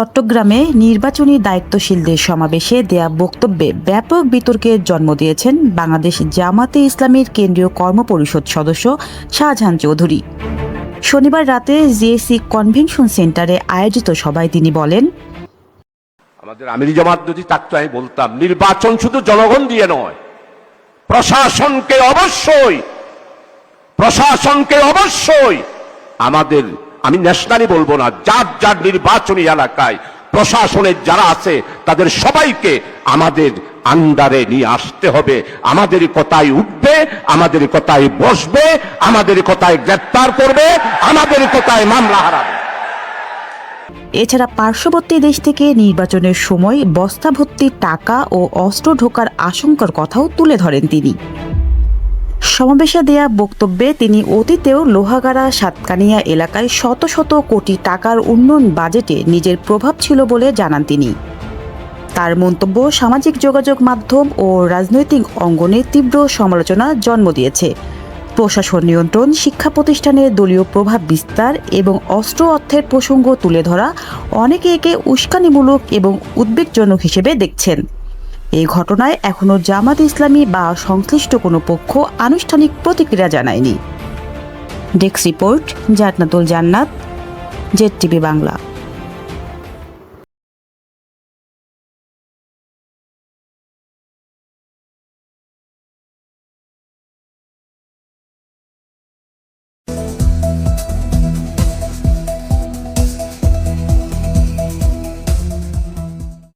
চট্টগ্রামে নির্বাচনী দায়িত্বশীলদের সমাবেশে দেয়া বক্তব্যে ব্যাপক বিতর্কের জন্ম দিয়েছেন বাংলাদেশ জামাতে ইসলামীর কেন্দ্রীয় কর্মপরিষদ সদস্য শাহজাহান চৌধুরী। শনিবার রাতে জিএসসি কনভেনশন সেন্টারে আয়োজিত সভায় তিনি বলেন, আমাদের আমিরি জামাত যদি থাকতো, আমি বলতাম, নির্বাচন শুধু জনগণ দিয়ে নয়, প্রশাসনকে অবশ্যই প্রশাসনকে অবশ্যই আমাদের আমি ন্যাশনালি বলব না, যার যার নির্বাচনী এলাকায় প্রশাসনের যারা আছে, তাদের সবাইকে আমাদের আন্ডারে নিয়ে আসতে হবে। আমাদের কথায় উঠবে, আমাদের কথায় বসবে, আমাদের কথায় গ্রেপ্তার করবে, আমাদের কথায় মামলা হারাবে। এছাড়া পার্শ্ববর্তী দেশ থেকে নির্বাচনের সময় বস্তা ভর্তি টাকা ও অস্ত্র ঢোকার আশঙ্কার কথাও তুলে ধরেন তিনি। সমাবেশে দেয়া বক্তব্যে তিনি অতীতেও লোহাগাড়া সাতকানিয়া এলাকায় শত শত কোটি টাকার উন্নয়ন বাজেটে নিজের প্রভাব ছিল বলে জানান তিনি। তার মন্তব্য সামাজিক যোগাযোগ মাধ্যম ও রাজনৈতিক অঙ্গনে তীব্র সমালোচনা জন্ম দিয়েছে। প্রশাসন নিয়ন্ত্রণ, শিক্ষা প্রতিষ্ঠানে দলীয় প্রভাব বিস্তার এবং অস্ত্র অর্থের প্রসঙ্গ তুলে ধরা অনেকে একে উস্কানিমূলক এবং উদ্বেগজনক হিসেবে দেখছেন। এই ঘটনায় এখনও জামাত ইসলামী বা সংশ্লিষ্ট কোনো পক্ষ আনুষ্ঠানিক প্রতিক্রিয়া জানায়নি। ডেস্ক রিপোর্ট, জান্নাতুল জান্নাত, জেড টিভি বাংলা।